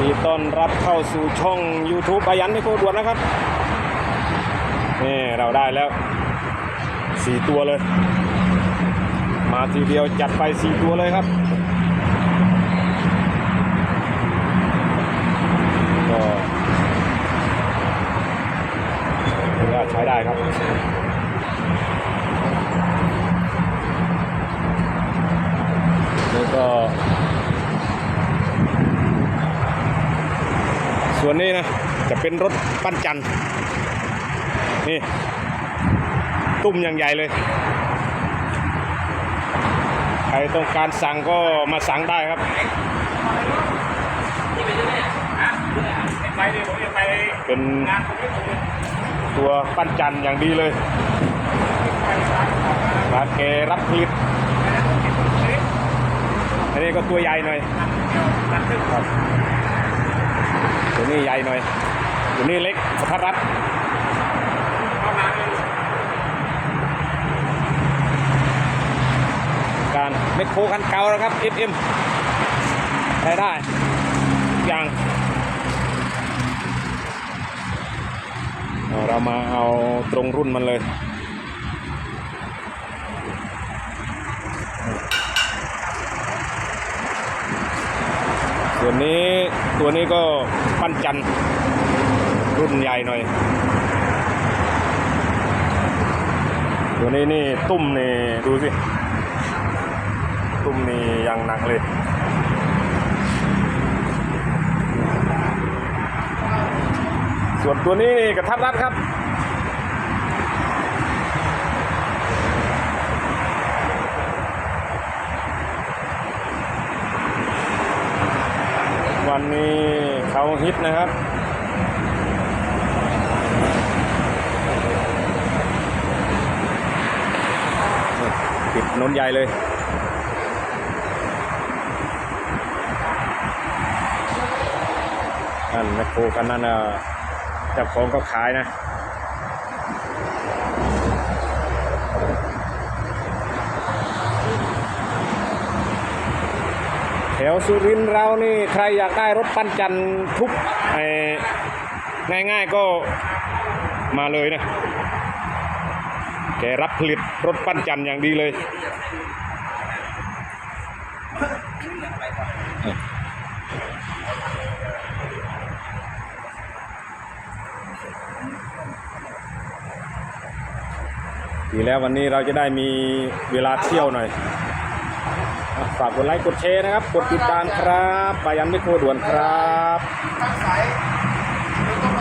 ดีต้อนรับเข้าสู่ช่อง YouTube อายันไม่โคตรด่วนนะครับ นี่เราได้แล้ว 4 ตัวเลย มาทีเดียวจัดไป 4 ตัวเลยครับ ก็ถือว่าใช้ได้ครับแล้วก็ ส่วนนี้นะ จะเป็นรถปั้นจันนี่ ตุ้มอย่างใหญ่เลย ใครต้องการสั่งก็มาสั่งได้ครับเป็นตัวปั้นจันอย่างดีเลยร้านแกรับผลิตอันนี้ก็ตัวใหญ่หน่อยครับ นี้ใหญ่หน่อยตัวนี้เล็กกระทัดรัดการเมคโคคันเก่าแล้วครับ FM ใช้ได้อย่างเอาเรามาเอาตรงรุ่นมันเลย ส่วนนี้ ตัวนี้ก็ปั้นจันทร์รุ่นใหญ่หน่อย ตัวนี้นี่ตุ้มนี่ดูสิ ตุ้มนี่ยังหนักเลยส่วนตัวนี้นี่กระทัดรัดครับ วันนี้เขาฮิตนะครับ ปิดนนใหญ่เลยนั่นแมคโครกันนั่นเจ้าของก็ขายนะ วสุรินทร์เรานี่ใครอยากได้รถปั้นจันทร์ทุกไอ้ง่ายๆก็มาเลยนะ แกรับผลิตรถปั้นจันทร์อย่างดีเลย ดีแล้ววันนี้เราจะได้มีเวลาเที่ยวหน่อย ฝากกดไลค์กดแชร์นะครับ กดติดตามครับปายันไม่โครด่วนครับ